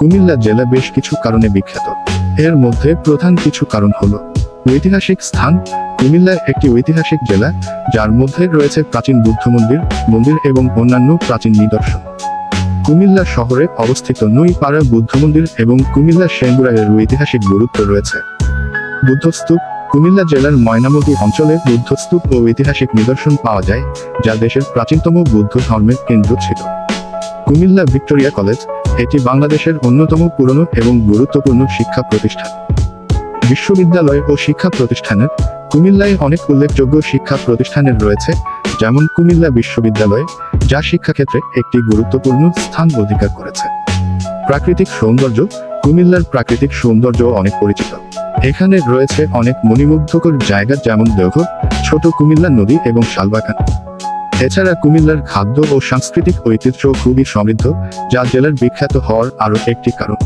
কুমিল্লা জেলা বেশ কিছু কারণে বিখ্যাত। এর মধ্যে প্রধান কিছু কারণ হল, ঐতিহাসিক স্থান, কুমিল্লা একটি ঐতিহাসিক জেলা, যার মধ্যে রয়েছে প্রাচীন বুদ্ধ মন্দির মন্দির এবং অন্যান্য প্রাচীন নিদর্শন। কুমিল্লা শহরে অবস্থিত নইপাড়া বুদ্ধ মন্দির এবং কুমিল্লা সেঙ্গুরায়ের ঐতিহাসিক গুরুত্ব রয়েছে। বুদ্ধস্তূপ, কুমিল্লা জেলার ময়নামতি অঞ্চলে বুদ্ধস্তূপ ও ঐতিহাসিক নিদর্শন পাওয়া যায়, যা দেশের প্রাচীনতম বৌদ্ধ ধর্মের কেন্দ্র ছিল। কুমিল্লা ভিক্টোরিয়া কলেজ, এটি বাংলাদেশের অন্যতম পুরনো এবং গুরুত্বপূর্ণ শিক্ষা প্রতিষ্ঠান। বিশ্ববিদ্যালয় ও শিক্ষা প্রাতিষ্ঠানের কুমিল্লায় অনেক উল্লেখযোগ্য শিক্ষা প্রতিষ্ঠানের রয়েছে, যেমন কুমিল্লা বিশ্ববিদ্যালয়, যা শিক্ষাক্ষেত্রে একটি গুরুত্বপূর্ণ স্থান অধিকার করেছে। প্রাকৃতিক সৌন্দর্য, কুমিল্লার প্রাকৃতিক সৌন্দর্য অনেক পরিচিত। এখানে রয়েছে অনেক মণিমুগ্ধকর জায়গা যেমন দেওঘর, ছোট কুমিল্লা নদী এবং শালবাগান। এছাড়া কুমিল্লার খাদ্য ও সাংস্কৃতিক ঐতিহ্য খুবই সমৃদ্ধ, যা জেলার বিখ্যাত হওয়ার আরও একটি কারণ।